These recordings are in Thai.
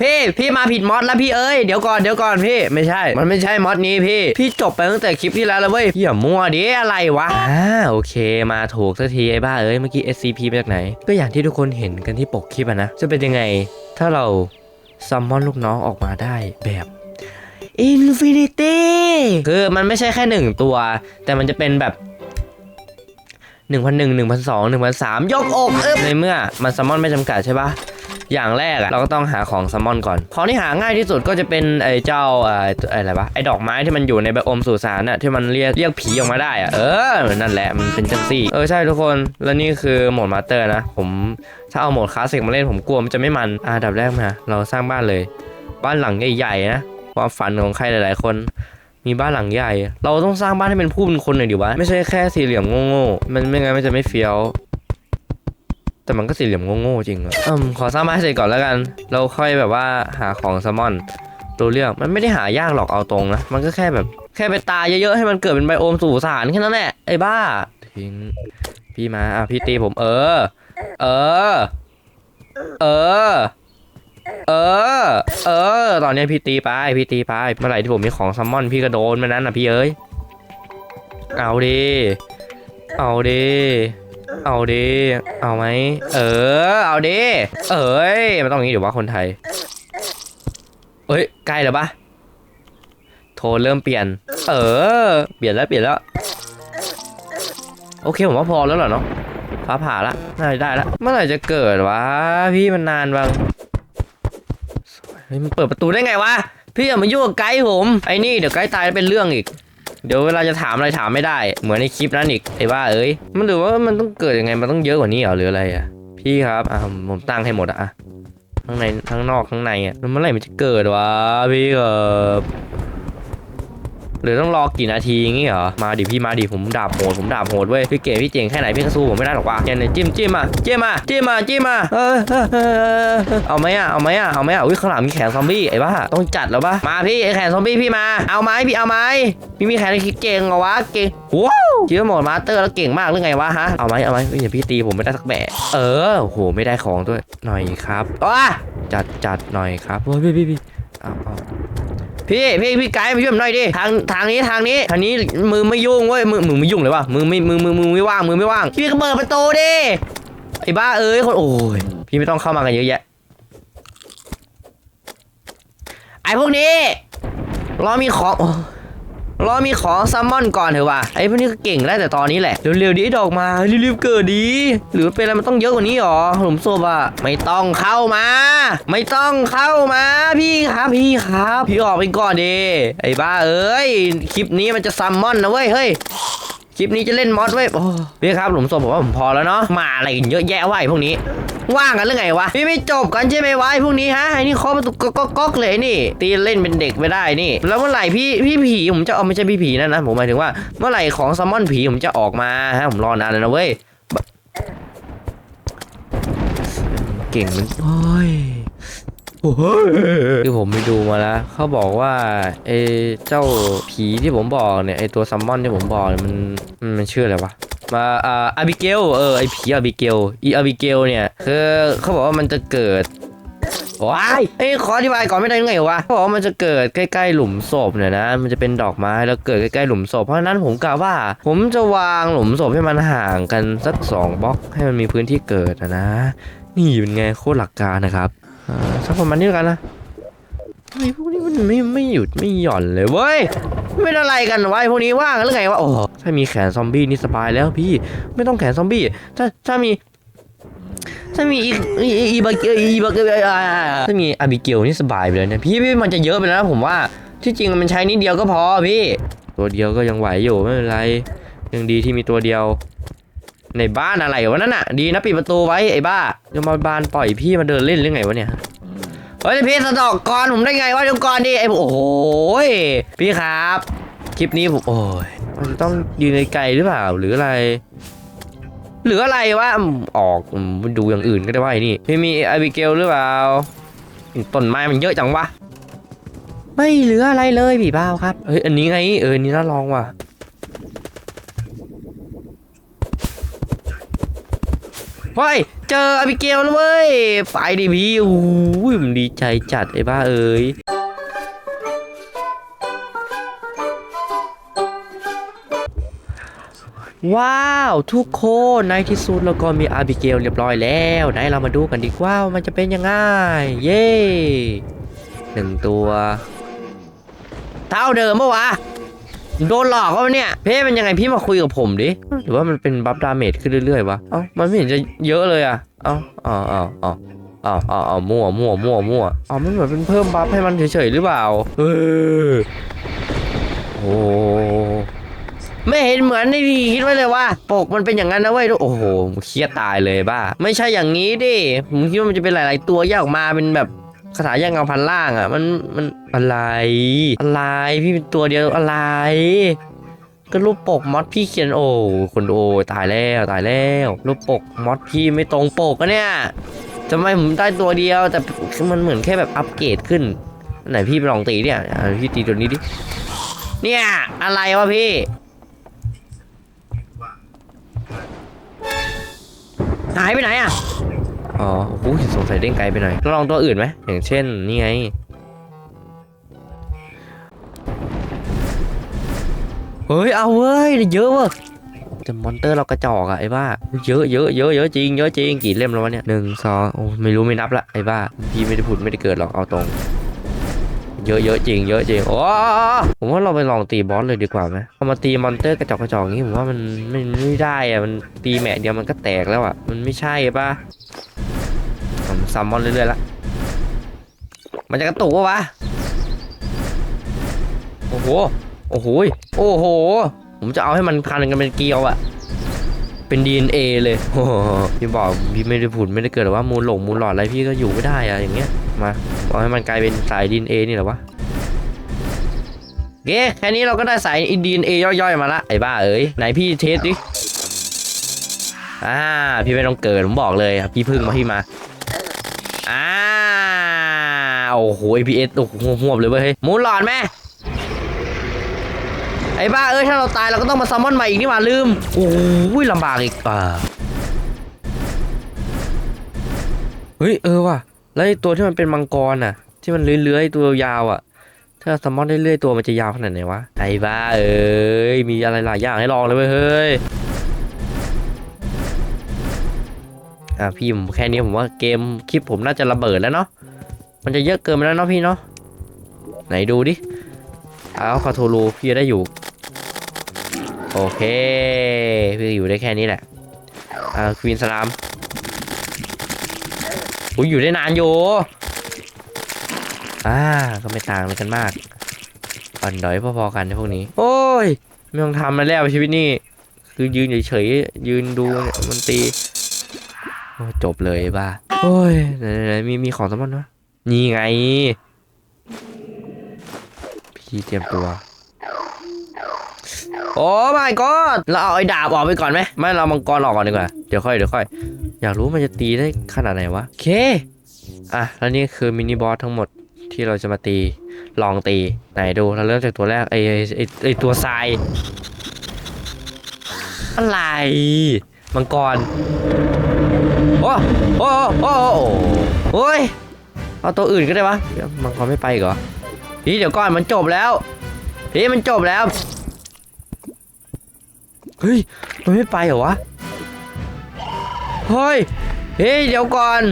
พี่พี่มาผิดมอดแล้วพี่เอ้ยเดี๋ยวก่อนเดี๋ยวก่อนพี่ไม่ใช่ มันไม่ใช่มอดนี้พี่ พี่จบไปตั้งแต่คลิปที่แล้วแล้วเว้ยพี่อย่ามั่วดิอะไรวะอ่าโอเค มาถูกสักทีไอ้บ้าเอ้ยเมื่อกี้ SCP มาจากไหน ก็อย่างที่ทุกคนเห็นกันที่ปกคลิปอะนะจะเป็นยังไง ถ้าเราซัมมอนลูกน้องออกมาได้แบบอินฟินิตี้คือมันไม่ใช่แค่หนึ่งตัว แต่มันจะเป็นแบบหนึ่งพันหนึ่งหนึ่งพันสองหนึ่งพันสามยกอกเอ๊บในเมื่อมันซัมมอนไม่จำกัดใช่ปะ อย่างแรกอะเราก็ต้องหาของซัมมอนก่อน ของที่หาง่ายที่สุดก็จะเป็นไอ้เจ้าเอ่อะไรวะไอ้ดอกไม้ที่มันอยู่ในใบอมสุสานอะที่มันเรียกเรียกผีออกมาได้อะเออนั่นแหละมันเป็นจังซี่เออใช่ทุกคนแล้วนี่คือโหมดมาสเตอร์นะ ผมถ้าเอาโหมดคลาสสิกมาเล่นผมกลัวมันจะไม่มันอะดับแรกมาเราสร้างบ้านเลย บ้านหลังใหญ่ๆนะความฝันของใครหลายๆคนมีบ้านหลังใหญ่ เราต้องสร้างบ้านให้เป็นผู้เป็นคนหน่อยดิวะ ไม่ใช่แค่สี่เหลี่ยมโง่ๆ มันไม่งั้นมันจะไม่เฟี้ยว แต่มันก็สี่เหลี่ยมโง่ๆจริงอะอืมขอสร้างบ้านให้เสร็จก่อนแล้วกัน เราค่อยแบบว่าหาของแซลมอนตัวเลือกมันไม่ได้หายากหรอกเอาตรงนะ มันก็แค่แบบแค่ไปตายเยอะๆให้มันเกิดเป็นไบโอมสู่สารแค่นั้นแหละไอ้บ้า ทิ้งพี่มาอะพี่ตีผม เออ เออ เออ เออ เออ ตอนนี้พี่ตีไปพี่ตีไปเมื่อไหร่ที่ผมมีของซัมมอนพี่ก็โดนมานั้นนะพี่เอ้ย เอาดิ เอาดิ เอาดิเอาไหมเออ เอาดิเอ้ยมันต้องอย่างนี้เดี๋ยวว่าคนไทยเอ้ยใกล้แล้วปะโทนเริ่มเปลี่ยน เออ เปลี่ยนแล้วเปลี่ยนแล้ว โอเคผมว่าพอแล้วเหรอเนาะฟ้าผ่าละน่าจะได้ละเมื่อไหร่จะเกิดวะพี่มันนานบางเฮ้ยมันเปิดประตูได้ไงวะพี่อย่ามายุ่งกับไกด์ผมไอ้นี่เดี๋ยวไกด์ตายแล้วเป็นเรื่องอีก เดี๋ยวเวลาจะถามอะไรถามไม่ได้ เหมือนในคลิปนั้นอีกไอ้บ้าเอ้ย มันหรือว่ามันต้องเกิดยังไง มันต้องเยอะกว่านี้เหรอหรืออะไรอะ พี่ครับ อะผมตั้งให้หมดอะอะ ข้างใน ข้างนอก ข้างในอะแล้วเมื่อไหร่มันจะเกิดวะพี่ครับ หรือต้องรอกี่นาทีงี้เหรอ มาดิพี่มาดิผมดาบโหดผมดาบโหดเว้ยพี่เก๋พี่เจ๋งแค่ไหนพี่ก็สู้ผมไม่ได้หรอกวะเนี่ยเนี่ยจิ้มจิ้มมาจิ้มมาจิ้มมาจิ้มมาเออเออเออเออเอาไหมอะเอาไหมอะเอาไหมอะอุ้ยข้างหลังมีแขนซอมบี้ไอ้บ้าต้องจัดแล้วปะมาพี่ไอ้แขนซอมบี้พี่มาเอาไหมพี่เอาไหมพี่มีแขนเก่งเหรอวะเก่งว้าวคิดว่าโหมดมาสเตอร์แล้วเก่งมากหรือไงวะฮะเอาไหมเอาไหมเฮ้ยอย่าพี่ตีผมไม่ได้สักแบะเออโอ้โหไม่ได้ของด้วยหน่อยครับว้าจัดจัดหน่อยครับโอ้ยพี่พี่พี่เอาเอา พี่พี่พี่ไกด์มาช่วยผมหน่อยดิทางทางนี้ทางนี้ทางนี้มือไม่ยุ่งเว้ยมือมือไม่ยุ่งเลยวะมือไม่มือมือมือไม่ว่างมือไม่ว่างพี่ก็เปิดประตูดิไอ้บ้าเอ้ยคนโอ้ยพี่ไม่ต้องเข้ามากันเยอะแยะไอ้พวกนี้รอมีของโอ้ รอมีของซัมมอนก่อนเถอะว่ะไอ้พวกนี้ก็เก่งได้แต่ตอนนี้แหละ เร็วๆดิไอ้ดอกมารีบๆเกิดดี หรือเป็นอะไรมันต้องเยอะกว่านี้หรอหลุมศพอะไม่ต้องเข้ามา ไม่ต้องเข้ามาพี่ครับพี่ครับ พี่ออกไปก่อนดิไอ้บ้าเอ้ยคลิปนี้มันจะซัมมอนนะเว้ยเฮ้ย คลิปนี้จะเล่นมอสเว้โอ้พี่ครับหลุมศพผมว่าผมพอแล้วเนาะมาอะไรกันเยอะแยะวะไอ้พวกนี้ ว่างกันหรืองไงวะพี่ไม่จบกันใช่ไหมวะไอ้พวกนี้ฮะไอ้นี่เคาะประตูก๊อกก๊อกเลยนี่ ตีเล่นเป็นเด็กไม่ได้นี่ แล้วเมื่อไหร่พี่พี่ผีผมจะเอาไม่ใช่พี่ผีนั่นนะผมหมายถึงว่าเมื่อไหร่ของซัมมอนผีผมจะออกมาฮะผมรอนานแล้วนะเว้ยเก่งมันโอ้ย คือผมไปดูมาแล้วเขาบอกว่าไอ้เจ้าผีที่ผมบอกเนี่ยไอ้ตัวซัมมอนที่ผมบอกเนี่ยมันมันชื่ออะไรวะมาอ่าอาบิเกลเออไอ้ผีอาบิเกลอีอาบิเกลเนี่ยคือเขาบอกว่ามันจะเกิดว้ายเอ้ขออธิบายก่อนไม่ได้ยังไงวะเขาบอกว่ามันจะเกิดใกล้ๆหลุมศพเนี่ยนะ มันจะเป็นดอกไม้แล้วเกิดใกล้ๆหลุมศพเพราะนั้นผมกะว่า ผมจะวางหลุมศพให้มันห่างกันสักสองบล็อกให้มันมีพื้นที่เกิดอะนะ นี่เป็นไงโคตรหลักการนะครับ อ่าสักประมาณนี้แล้วกันนะทำไอ้พวกนี้มันไม่ไม่หยุดไม่หย่อนเลยเว้ยไม่เป็นอะไรกันวะไอ้พวกนี้ว่างกันหรือไงวะโอ้ถ้ามีแขนซอมบี้นี่สบายแล้วพี่ไม่ต้องแขนซอมบี้ถ้าถ้ามีถ้ามีอีอีอีอีบาเกลอีบาเกอ่าถ้ามีอาบิเกลนี่สบายไปเลยเนี่ยพี่พี่มันจะเยอะไปแล้วนะผมว่าที่จริงมันใช้นิดเดียวก็พอพี่ ตัวเดียวก็ยังไหวอยู่ไม่เป็นไรยังดีที่มีตัวเดียว ในบ้านอะไรวะนั่นน่ะ ดีนะปิดประตูไว้ไอ้บ้าจะมาบานปล่อยพี่มาเดินเล่นหรือไงวะเนี่ยเฮ้ยพี่สะดอกก่อนผมได้ไงวะดูก่อนดิไอ้โอ้โหยพี่ครับ คลิปนี้ผมโอ้ยมันต้องยืนไกลหรือเปล่าหรืออะไรหรืออะไรวะออกอืมดูอย่างอื่นก็ได้ว่าไอ้นี่พี่มีไอบิเกลหรือเปล่าต้นไม้มันเยอะจังวะไม่เหลืออะไรเลยพี่บ้าครับเฮ้ยอันนี้ไงเออนนี่น่าลองว่ะ เฮ้ยเจออบิเกลแล้วเว้ยไปดิพี่โอ้ยมันดีใจจัดไอ้บ้าเอ้ยว้าวทุกคนในที่สุดเราก็มีอาบิเกลเรียบร้อยแล้วไหนเรามาดูกันดีกว่าว่ามันจะเป็นยังไงเย้หนึ่งตัว เท่าเดิมปะวะ โดนหลอกวะเนี่ยเพ่มันยังไงพี่มาคุยกับผมดิหรือว่ามันเป็นบัฟดาเมจขึ้นเรื่อยๆวะเอ้ามันไม่เห็นจะเยอะเลยอะเอ้าเอ้าเอ้าเอ้าอ้าเอ้าเอ้ามั่วมั่วมั่วมั่วอ๋อมันเหมือนเป็นเพิ่มบัฟให้มันเฉยๆหรือเปล่าเออโอ้ไม่เห็นเหมือนในที่คิดไว้เลยว่าปกมันเป็นอย่างนั้นนะเว้ยโอ้โหเครียดตายเลยบ้า ไม่ใช่อย่างนี้ดิผมคิดว่ามันจะเป็นหลาย ๆ ตัวแยกออกมาเป็นแบบ คาถาแยกเงาพันล่างอะ มันมันอะไร อะไรพี่เป็นตัวเดียวอะไร ก็รูปปกมอดพี่เขียนโอ้คนโอ้ตายแล้วตายแล้ว รูปปกมอดพี่ไม่ตรงปกอะเนี่ยทำไมผมได้ตัวเดียว แต่มันเหมือนแค่แบบอัปเกรดขึ้นไหนพี่ไปลองตีเนี่ยพี่ตีตัวนี้ดิเนี่ย อะไรวะพี่หายไปไหนอะ อ๋อโอ้โหสงสัยเด้งไกลไปหน่อยลองตัวอื่นไหมอย่างเช่น นี่ไง เฮ้ย เอาเว้ย เยอะเว้ยแต่มอนเตอร์เรากระจอกอะไอ้บ้า เยอะเยอะเยอะเยอะจริงเยอะจริงกี่เล่มแล้ววะเนี่ยหนึ่งสองโอ้ไม่รู้ไม่นับละไอ้บ้าพี่ไม่ได้พูดไม่ได้เกิดหรอกเอาตรง เยอะเยอะจริงเยอะจริงโอ้ผมว่าเราไปลองตีบอสเลยดีกว่าไหมเอามาตีมอนเตอร์กระจอกกระจอกอย่างนี้ผมว่ามันไม่ได้อะมันตีแหมะเดียวมันก็แตกแล้วอะมันไม่ใช่ป่ะ ผมซัมมอนเรื่อยๆละมันจะกระตุกปะวะโอ้โห โอ้โห โอ้โห ผมจะเอาให้มันพันกันเป็นเกลียวอะเป็น DNA เลยโอ้โหพี่บอกพี่ไม่ได้ผุดไม่ได้เกิดหรอว่ามูลหลงมูลหลอดอะไรพี่ก็อยู่ไม่ได้อะอย่างเงี้ย มาเอาให้มันกลายเป็นสาย DNA นี่หรอวะเก้แค่นี้เราก็ได้สาย DNA ย่อยๆมาละไอ้บ้าเอ้ยไหนพี่เทสดิอ่าพี่ไม่ต้องเกิดผมบอกเลยครับพี่พึ่งมาพี่มา โอ้โห APS โอ้โหหวบเลยเว้ยเฮ้ยมูหลอดแม่ไอ้บ้าเอ้ยถ้าเราตายเราก็ต้องมาซัมมอนใหม่อีกนี่หว่าลืมโอ้ยลำบากอีกอ่าเฮ้ยเออว่ะแล้วไอตัวที่มันเป็นมังกรน่ะ ที่มันเลื้อยๆตัวยาวอะ ถ้าซัมมอนได้เลื่อยตัวมันจะยาวขนาดไหนวะไอ้บ้าเอ้ยมีอะไรหลายอย่างให้ลองเลยเว้ยเฮ้ยอะพี่ผมแค่นี้ผมว่าเกมคลิปผมน่าจะระเบิดแล้วเนาะ มันจะเยอะเกินไปแล้วเนาะพี่เนาะไหนดูดิเอาคาโทรูพี่จะได้อยู่ โอเค พี่อยู่ได้แค่นี้แหละอ่าควีนสลามอุ้ยอยู่ได้นานอยู่อ่าก็ไม่ต่างกันมากอ่อนดอยพอๆกันในพวกนี้ โอ้ย ไม่ต้องทำมาแล้วชีวิตนี้คือยืนเฉยๆยืนดูมันตีจบเลยบ้าโอ้ยไหนๆมีมีของสมบัติวะ นี่ไง พี่เตรียมตัว โอ้ my god เราเอาไอ้ดาบออกไปก่อนไหม ไม่เรามังกรออกก่อนดีกว่า เดี๋ยวค่อยเดี๋ยวค่อย อยากรู้มันจะตีได้ขนาดไหนวะ โอเค อะ แล้วนี่คือมินิบอสทั้งหมดที่เราจะมาตี ลองตี ไหนดูเราเริ่มจากตัวแรกไอ้ไอ้ไอ้ไอ้ตัวทราย อะไร มังกร โอ้ โอ้ โอ้ โอ้โอ้ย เอาตัวอื่นก็ได้วะมังกรไม่ไปอีกเหรอพี่เดี๋ยวก่อนมันจบแล้วพี่มันจบแล้วเฮ้ยมันไม่ไปเหรอวะเฮ้ยเฮ้ยเดี๋ยวก่อน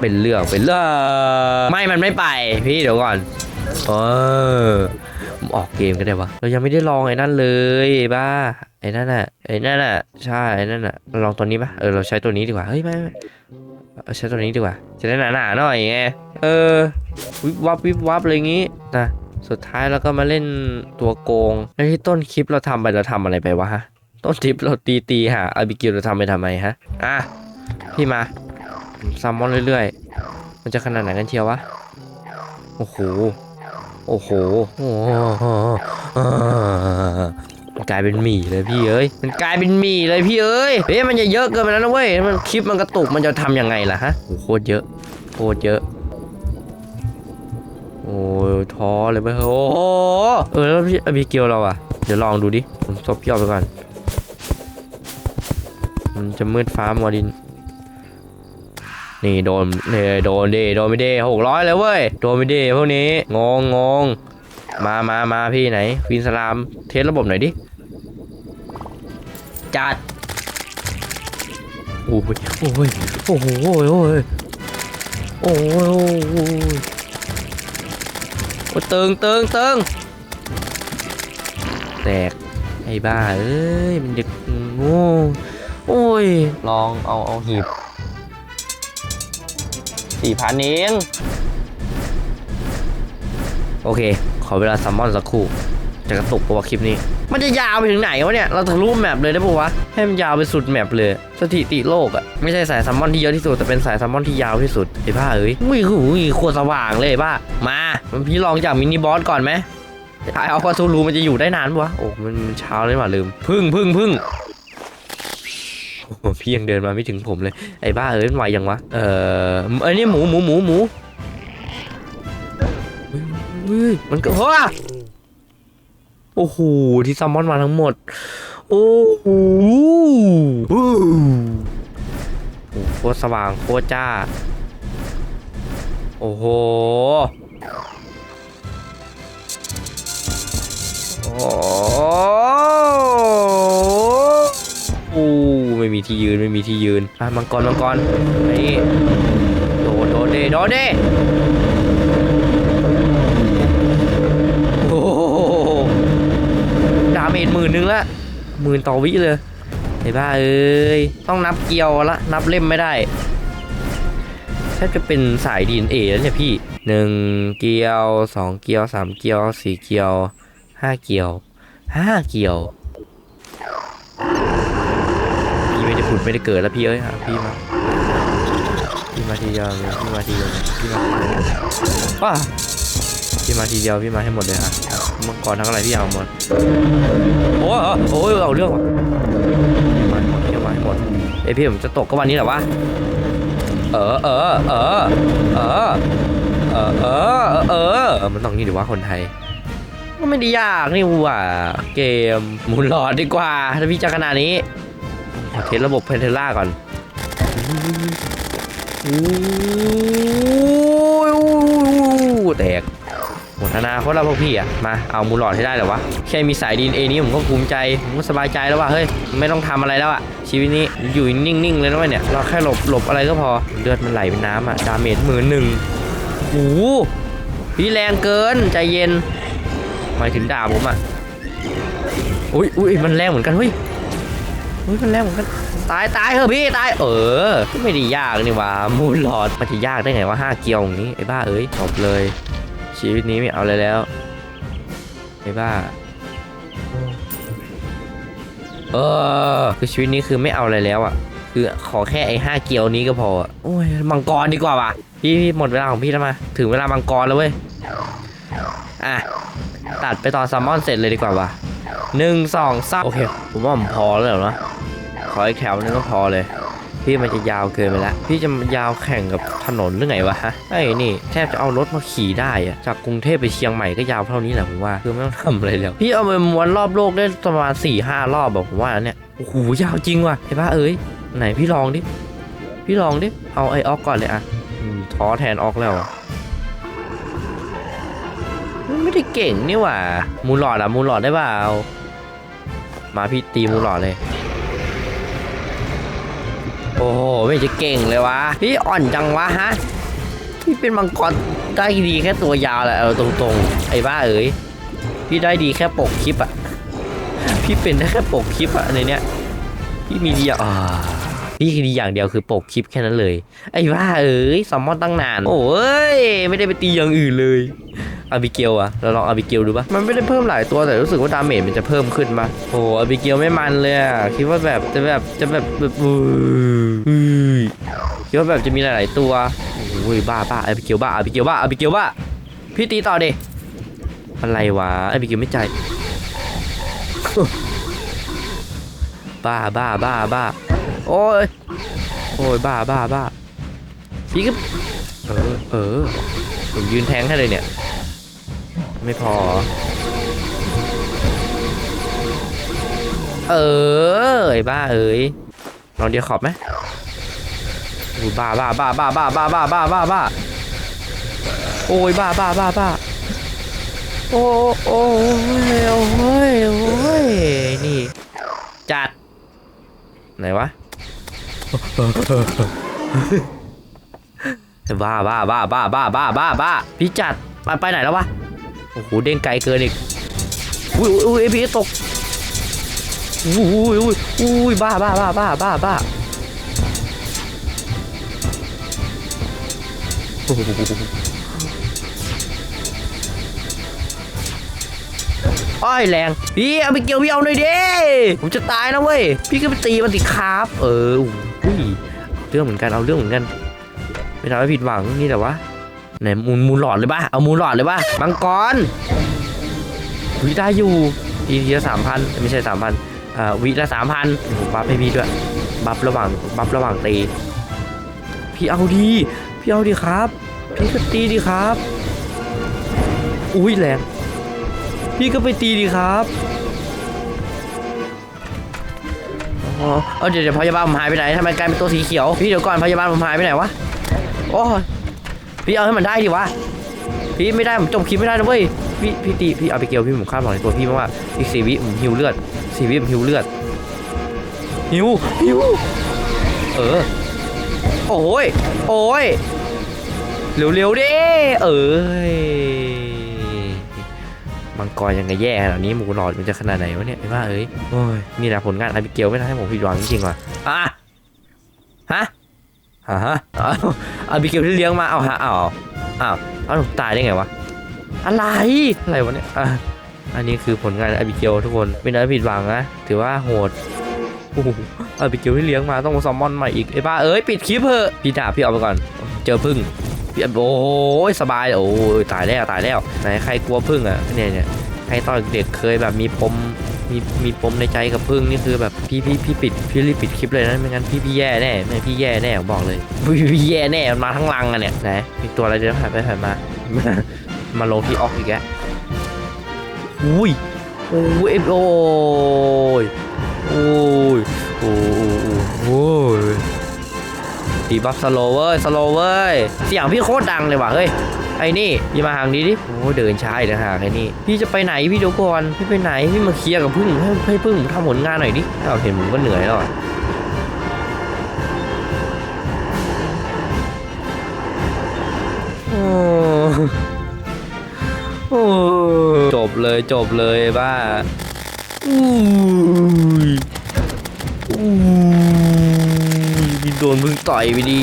เป็นเรื่องเป็นเรื่องไม่มันไม่ไป พี่เดี๋ยวก่อนเออออกเกมก็ได้วะเรายังไม่ได้ลองไอ้นั่นเลยไอ้บ้าไอ้นั่นน่ะไอ้นั่นน่ะใช่ไอ้นั่นน่ะเราลองตัวนี้ปะเออเราใช้ตัวนี้ดีกว่าเฮ้ยไม่ไม่ เอาใช้ตัวนี้ดีกว่า จะได้หนาๆหน่อยไง เออ วิบวับวิบวับอะไรอย่างงี้นะสุดท้ายเราก็มาเล่นตัวโกง แล้วที่ต้นคลิปเราทำไปเราทำอะไรไปวะฮะ ต้นคลิปเราตีตีหาอาบิเกลเราทำไปทำไมฮะ อะ พี่มาซัมมอนเรื่อยๆ มันจะขนาดไหนกันเชียววะ โอ้โห โอ้โห โอ้โห มันกลายเป็นหมี่เลยพี่เอ้ย มันกลายเป็นหมี่เลยพี่เอ้ย เฮ้ยมันจะเยอะเกินไปแล้วนะเว้ย มันคลิปมันกระตุกมันจะทำยังไงล่ะฮะโอ้โหโคตรเยอะโคตรเยอะโอ้ยท้อเลยไปโอ้โหเออแล้วพี่อบิเกลเราอะเดี๋ยวลองดูดิ ผมซบพี่ออกไปก่อน มันจะมืดฟ้ามัวดิน นี่โดนเนี่ยโดนดิโดนไม่ดีหกร้อยเลยเว้ย โดนไม่ดีพวกนี้ งงงงมามามาพี่ไหนควีนสลาม เทสระบบหน่อยดิ จัดโอ้ยโอ้ยโอ้โหโอ้ยโอ้ยโอ้ยโอ้ยโอ้ยตึงตึงตึงแตกไอ้บ้าเอ้ยมันเด็กโง่โอ้ยลองเอาเอาหีบสี่พันเองโอเค ขอเวลาซัมมอนสักครู่ จะกระตุกปะวะคลิปนี้ มันจะยาวไปถึงไหนวะเนี่ย เราทะลุแมปเลยได้ปะวะ ให้มันยาวไปสุดแมปเลย สถิติโลกอะไม่ใช่สายซัมมอนที่เยอะที่สุด แต่เป็นสายซัมมอนที่ยาวที่สุดไอ้บ้าเอ้ยอุ้ยหูยโคตรสว่างเลยบ้า มา มันพี่ลองจากมินิบอสก่อนไหมไอเอาคาทูรูมันจะอยู่ได้นานปะวะ โอ้ มันมันเช้าเลยว่ะลืม พึ่งพึ่งพึ่งโอ้โหพี่ยังเดินมาไม่ถึงผมเลย ไอ้บ้าเอ้ยมันไหวยังวะ เออไอ้นี่หมูหมูหมูหมูเฮ้ยมันก็ว้า อ้โห ที่ซัมมอนมาทั้งหมด โอ้โหโหโคตรสว่างโคตรจ้า โอ้โห โอ้โอ้ไม่มีที่ยืนไม่มีที่ยืนอะมังกรมังกรนี่โดดโดดเดโดดเดโอ้โหดาเมจหมื่นหนึงละห มื่นต่อวิเลยไอ้บ้าเอ้ยต้องนับเกียวละนับเล่มไม่ได้แทบจะเป็นสายดีเอแล้วเนี่ยพี่หนึ่งเกียวสองเกียวสามเกียวสี่เกียวห้าเกียวห้าเกียวพี่ไม่ได้ผุดไม่ได้เกิดแล้วพี่เอ้ยหาพี่มาพี่มาทีเดียวเลยพี่มาทีเดียวเลยพี่มาว้า พี่มาทีเดียวพี่มาให้หมดเลยฮะเมื่อก่อนทั้งอะไรพี่เอาหมดโอ้โหเอาเรื่องวะมาหมดพี่มาให้หมดไอพี่ผมจะตกก็วันนี้แหละวะเออเออเออเออเออเออเออมันต้องงี้ดีว่าคนไทยก็ไม่ได้ยากนี่ว่ะเกมหมุนหลอดดีกว่า ถ้าพี่จะขนาดนี้เทสระบบเพนเทล่าก่อนโอ้แตก อนาคตแล้วพวกพี่อะมาเอามูหลอดให้ได้เหรอวะ แค่มีสายดีเอนี้ผมก็ภูมิใจ ผมก็สบายใจแล้วว่าเฮ้ย ไม่ต้องทำอะไรแล้วอะชีวิตนี้อยู่นิ่งๆเลยนะเว้ยเนี่ย เราแค่หลบหลบอะไรก็พอ เลือดมันไหลเป็นน้ำอะดาเมจหมื่นหนึ่งโอ้โหพี่แรงเกินใจเย็นหมายถึงด่าผมอะ อุ้ยอุ้ยมันแรงเหมือนกันเฮ้ยอุ้ยมันแรงเหมือนกันตายตายเถอะพี่ตายเออ ไม่ได้ยากนี่ว่ามูลหลอดมันจะยากได้ไงว่าห้าเกียวอย่างนี้ไอ้บ้าเอ้ยจบเลย ชีวิตนี้ไม่เอาอะไรแล้วไอ้บ้าเออคือชีวิตนี้คือไม่เอาอะไรแล้วอะ คือขอแค่ไอ้ห้าเกียวนี้ก็พออะโอ้ยมังกรดีกว่าว่ะพี่พี่หมดเวลาของพี่แล้วมา ถึงเวลามังกรแล้วเว้ยอะตัดไปตอนซัมมอนเสร็จเลยดีกว่าวะหนึ่งสองสามโอเค ผมว่าผมพอแล้วเหรอนะขออีกแถวนึงก็พอเลย พี่มันจะยาวเกินไปแล้ว พี่จะยาวแข่งกับถนนหรือไงวะฮะไอ้นี่แทบจะเอารถมาขี่ได้อะจากกรุงเทพไปเชียงใหม่ก็ยาวเท่านี้แหละผมว่าคือไม่ต้องทำอะไรแล้วพี่เอาไปม้วนรอบโลกได้ประมาณ4ี่ห้ารอบแบบผมว่าเนี่ยโอ้โหยาวจริงว่ะไอ้บ้าเอ้ยไหนพี่ลองดิพี่ลองดิเอาไอ้ออกก่อนเลยอะท้อแทนออกแล้วอะไม่ได้เก่งนี่หว่ามูลหลอดอะมูลหลอดได้เปล่ามาพี่ตีมูลหลอดเลย โอ้โห ไม่จะเก่งเลยวะ พี่อ่อนจังวะฮะ พี่เป็นมังกรได้ดีแค่ตัวยาวแหละเอาตรงๆ ไอ้บ้าเอ๋ย พี่ได้ดีแค่ปกคลิปอะพี่เป็นได้แค่ปกคลิปอะในเนี้ย พี่มีดีอ่าพี่ดีอย่างเดียวคือปกคลิปแค่นั้นเลย ไอ้บ้าเอ๋ยซัมมอนตั้งนาน โอ้ยไม่ได้ไปตีอย่างอื่นเลย อาบิเกลอะเราลองอาบิเกลดูปะมันไม่ได้เพิ่มหลายตัวแต่รู้สึกว่าดาเมจมันจะเพิ่มขึ้นปะโอ้อาบิเกลไม่มันเลยอะคิดว่าแบบจะแบบจะแบบแบบอุ้ยอุ้ยคิดว่าแบบจะมีหลาย ๆ ตัวโอ้ยบ้าบ้าอาบิเกลบ้าอาบิเกลบ้าอาบิเกลบ้าพี่ตีต่อเดอะไรวะอาบิเกลไม่ใจบ้าบ้าบ้าบ้าโอ้ยโอ้ยบ้าบ้าบ้าพี่ก็เออเออผมยืนแทงให้เลยเนี่ย ไม่พอ เออไอ้บ้าเอ้ยลองเดียวขอบไหมอุ้ยบ้าบ้าบ้าบ้าบ้าบ้าบ้าบ้าบ้าบ้าโอ้ยบ้าบ้าบ้าบ้าโอ้โอ้ยโอ้ยโอ้ยนี่ จัด ไหนวะบ้าบ้าบ้าบ้าบ้าบ้าบ้าบ้าพี่จัดมันไปไหนแล้ววะ โอ้โหเด้งไกลเกินอีกอุ้ยอุ้ยอุ้ยพี่ตกอุ้ยอุ้ยอุ้ยบ้าบ้าบ้าบ้าบ้าบ้าอ้อยแรงพี่เอาไปเกี่ยวพี่เอาหน่อยดิผมจะตายนะเว้ยพี่ก็ไปตีมันสิครับ เอออุ้ยเรื่องเหมือนกันเอาเรื่องเหมือนกัน ไม่ทำให้ผิดหวังนี่แต่ว่า ไหนมูลมูลหลอดเลยป่ะ เอามูลหลอดเลยป่ะมังกรวิได้อยู่ทีทีละสามพันไม่ใช่สามพันอ่าวิละสามพันบัฟให้พี่ด้วย บัฟระหว่างบัฟระหว่างตี พี่เอาดี พี่เอาดีครับ พี่ก็ตีดีครับ อุ้ยแรงพี่ก็ไปตีดีครับอ๋อเดี๋ยวเดี๋ยวพยาบาลผมหายไปไหนทำไมกลายเป็นตัวสีเขียว พี่เดี๋ยวก่อนพยาบาลผมหายไปไหนวะ โอ้ย พี่เอาให้มันได้ดิวะพี่ไม่ได้ผมจบคลิปไม่ได้นะเว้ยพี่พี่ตีพี่เอาไปเกี่ยวพี่ผมคาดหวังในตัวพี่มากว่าอีกสี่วิผมหิวเลือดสี่วิผมหิวเลือดหิวหิวเออโอ้ยโอ้ยเร็วๆดิเอ้ยมังกรยังไงแย่ขนาดนี้หมูหลอดมันจะขนาดไหนวะเนี่ยไอ้บ้าเอ้ยโอ้ยนี่แหละผลงานอาบิเกลไม่ทำให้ผมผิดหวังจริงๆว่ะอะฮะฮะฮะ อาวอาบิเกลที่เลี้ยงมาเอาฮะเอาวอ้าวอ้าตายได้ไงวะอะไรอะไรวะเนี่ยอะอันนี้คือผลงานอาบิเกลทุกคนไม่ได้ผิดหวังนะถือว่าโหดโอ้โหอาบิเกลที่เลี้ยงมาต้องมาซอมมอนใหม่อีกไอ้บ้าเอ้ยปิดคลิปเถอะพี่ดาพี่เอาไปก่อน เจอพึ่งพี่โอ้ยสบายโอ้ยตายแล้วตายแล้วไหนใครกลัวพึ่งอะเนี่ยเนี่ยใครตอนเด็กเคยแบบมีปม มีมีปมในใจกับพึ่งนี่คือแบบพี่พี่พี่ปิดพี่รีบปิดคลิปเลยนะไม่งั้นพี่พี่แย่แน่ไม่พี่แย่แน่ผมบอกเลยพี่พี่แย่แน่มันมาทั้งลังอะเนี่ยไหนมีตัวอะไรเดินผ่านไปผ่านมา มาลงที่ออกอีกแกอุ้ยโอ้ยโอ้ยโอ้ยโอ้ยโอ้ยตีบัฟสโลเว้ยสโลเว้ยเสียงพี่โคตรดังเลยว่ะเฮ้ย ไอ้นี่อย่ามาห่างดีดิ โอ้เดินช้าอีกนะฮะไอ้นี่ พี่จะไปไหนพี่เดี๋ยวก่อนพี่ไปไหนพี่มาเคลียร์กับพึ่งให้ให้พึ่งทำผลงานหน่อยดิถ้าเห็นผมก็เหนื่อยแล้วโอ้โอ้จบเลยจบเลยบ้าอุ้ยอุ้ยมีโดนมึงต่อยไปดี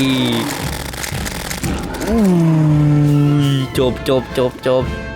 อุ้ย จบจบจบจบ